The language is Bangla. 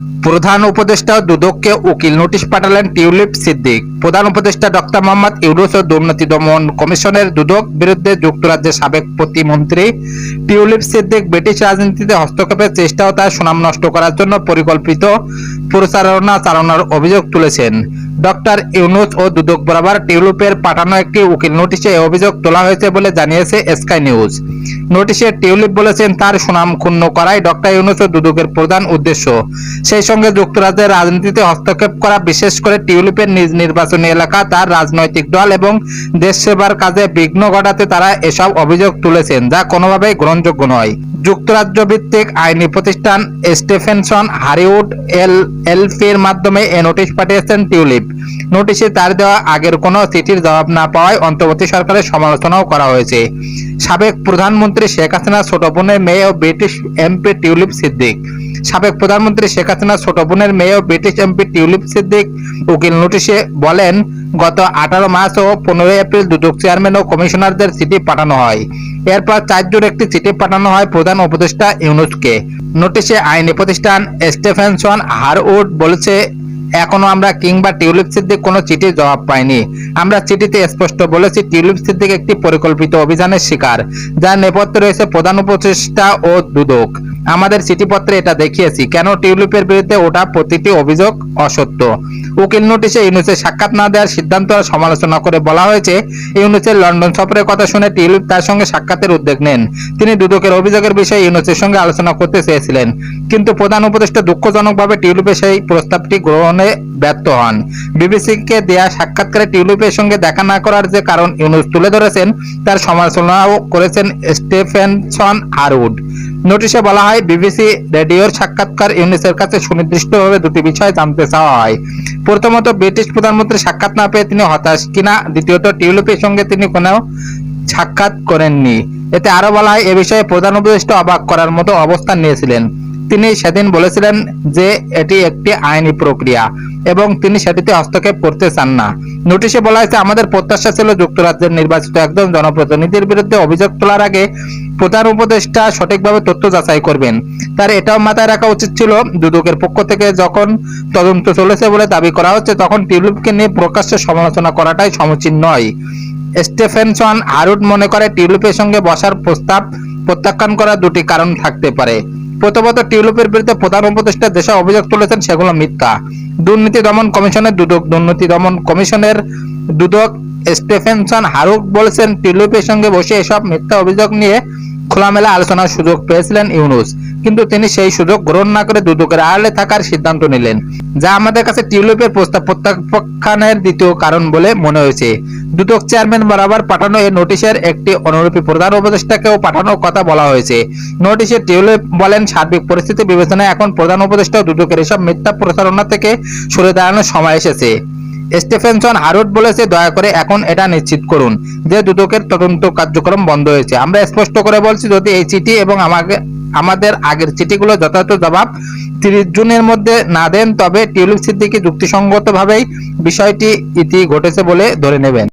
প্রধান উপদেষ্টা দুদককে উকিল নোটিশ পাঠালেন টিউলিপ সিদ্দিক। প্রধান উপদেষ্টা ডক্টর মোহাম্মদ ইউরুস ও দুর্নীতি দমন কমিশনের দুদক বিরুদ্ধে যুক্তরাজ্যের সাবেক প্রতিমন্ত্রী টিউলিপ সিদ্দিক ব্রিটিশ রাজনীতিতে হস্তক্ষেপের চেষ্টা ও তার সুনাম নষ্ট করার জন্য পরিকল্পিত প্রচারণা চালানোর অভিযোগ তুলেছেন। ডক্টর ইউনুস ও দুদক বরাবর টিউলিপের পাঠানো একটি উকিল নোটিশে অভিযোগ তোলা হয়েছে বলে জানিয়েছে স্কাই নিউজ। নোটিশে টিউলিপ বলেছেন, তার সুনাম ক্ষুণ্ণ করাই ডক্টর ইউনুস ও দুদকের প্রধান উদ্দেশ্য। সেই সঙ্গে যুক্তরাজ্যের রাজনীতিতে হস্তক্ষেপ করা, বিশেষ করে টিউলিপের নিজ নির্বাচনী এলাকা, তার রাজনৈতিক দল এবং দেশ সেবার কাজে বিঘ্ন ঘটাতে তারা এসব অভিযোগ তুলেছেন, যা কোনোভাবেই গ্রহণযোগ্য নয়। যুক্তরাজ্য ভিত্তিক আইনি প্রতিষ্ঠান স্টেফেনসন হারিউড এল এলফির মাধ্যমে এ নোটিশ পাঠিয়েছেন টিউলিপ। নোটিশে তার দেওয়া আগের কোনো চিঠির জবাব না পাওয়ায় অন্তর্বর্তী সরকারের সমালোচনাও করা হয়েছে। সাবেক প্রধানমন্ত্রী শেখ হাসিনার ছোট বোনের মেয়ে ও ব্রিটিশ এমপি টিউলিপ সিদ্দিক। সাবেক প্রধানমন্ত্রী শেখ হাসিনার ছোট বোনের মেয়ে ব্রিটিশ এমপি টিউলিপ সিদ্দিক উকিল নোটিশে বলেন, গত আঠারো মার্চ ও পনেরোই এপ্রিল দুদক চেয়ারম্যান ও কমিশনারদের চিঠি পাঠানো হয়। এরপর চার জোর একটি চিঠি পাঠানো হয় প্রধান উপদেষ্টা ইউনুসকে। নোটিশে আইনি প্রতিষ্ঠান স্টেফেনসন হারউড বলেছে এখনও আমরা কিংবা টিউলিপ সিদ্দিক কোনো চিঠির জবাব পাইনি। আমরা চিঠিতে স্পষ্ট বলেছি, টিউলিপ সিদ্দিক একটি পরিকল্পিত অভিযানের শিকার, যার নেপথ্যে রয়েছে প্রধান উপদেষ্টা ও দুদক। আমাদের চিঠিপত্রে এটা দেখিয়েছি, কেন টিউলিপের বিরুদ্ধে ওটা প্রতিটি অভিযোগ অসত্য। উকিল নোটিশে ইউনুসের সাক্ষাৎ না দেওয়ার সিদ্ধান্ত সমালোচনা করে বলা হয়েছে, ইউনুসের লন্ডন সফরের কথা শুনে টিউলিপ তার সঙ্গে সাক্ষাতের উদ্যোগ নেন। তিনি দুদকের অভিযোগের বিষয়ে ইউনুসের সঙ্গে আলোচনা করতে চেয়েছিলেন। কিন্তু প্রধান উপদেষ্টা দুঃখজনকভাবে টিউলিপের সেই প্রস্তাবটি গ্রহণে ব্যর্থ হন। বিবিসিকে দেয়া সাক্ষাৎকারে টিউলিপের সঙ্গে দেখা না করার যে কারণ ইউনুস তুলে ধরেছেন, তার সমালোচনাও করেছেন স্টেফেনসন হারউড। নোটিশে বলা হয়, বিবিসি রেডিওর সাক্ষাৎকার ইউনিসের কাছে সুনির্দিষ্টভাবে দুটি বিষয় জানতে চাওয়া হয়। প্রথমত ব্রিটিশ প্রধানমন্ত্রী সাক্ষাৎ না পেয়ে তিনি হতাশ। কিনা দ্বিতীয়ত টিউলিপের সঙ্গে তিনি কোনো সাক্ষাৎ করেননি। এতে আরও বলা হয়, এ বিষয়ে প্রধান উপদেষ্টা অবাক করার মতো অবস্থান নিয়েছিলেন। তিনি সেদিন বলেছিলেন যে এটি একটি আইনি প্রক্রিয়া এবং তিনি সেটিতে হস্তক্ষেপ করতে চান না। নোটিশে বলা হয়েছে, আমাদের প্রত্যাশা ছিল যুক্তরাজ্যের নির্বাচিত একজন জনপ্রতিনিধির বিরুদ্ধে অভিযোগ তোলার আগে প্রধান উপদেষ্টা সঠিকভাবে তথ্য যাচাই করবেন। তার এটাও মাথায় রাখা উচিত ছিল, দুদকের পক্ষ থেকে যখন তদন্ত চলেছে বলে দাবি করা হচ্ছে, তখন টিউলিপকে নিয়ে প্রকাশ্যে সমালোচনা করাটাই সমীচীন নয়। স্টেফেনসন আরুট মনে করে, টিউলিপের সঙ্গে বসার প্রস্তাব প্রত্যাখ্যান করার দুটি কারণ থাকতে পারে। প্রথমত টিউলিপের বিরুদ্ধে প্রধান উপদেষ্টা দেশে অভিযোগ তুলেছেন সেগুলো মিথ্যা। দুর্নীতি দমন কমিশনের দুদক, দুর্নীতি দমন কমিশনের দুদক স্টেফেনসন হারুক বলেছেন, টিউলিপের সঙ্গে বসে এসব মিথ্যা অভিযোগ নিয়ে খোলামেলা আলোচনার সুযোগ পেয়েছিলেন ইউনুস, কিন্তু তিনি সেই সুযোগ গ্রহণ না করে দুদকের আড়ালে থাকার সিদ্ধান্ত নিলেন, যা আমাদের কাছে টিউলিপের প্রস্তাব প্রত্যাখ্যানের দ্বিতীয় কারণ বলে মনে হয়েছে। দুদক চেয়ারম্যান বরাবর পাঠানো এই নোটিশের একটি অনুরূপী প্রধান উপদেষ্টাকেও পাঠানোর কথা বলা হয়েছে। নোটিশে টিউলিপ বলেন, সার্বিক পরিস্থিতি বিবেচনায় এখন প্রধান উপদেষ্টা দুদকের এসব মিথ্যা প্রচারণা থেকে সরে দাঁড়ানোর সময় এসেছে। স্টেফেনসন হারোড বলেছে, দয়া করে এখন এটা নিশ্চিত করুন যে দুদকের তদন্ত কার্যক্রম বন্ধ হয়েছে। আমরা স্পষ্ট করে বলছি, যদি এই চিঠি এবং আমাকে, আমাদের আগের চিঠিগুলো যথাযথ জবাব তিরিশ জুনের মধ্যে না দেন, তবে টিউলিপ সিদ্দিকি যুক্তিসঙ্গতভাবেই বিষয়টি ইতি ঘটেছে বলে ধরে নেবেন।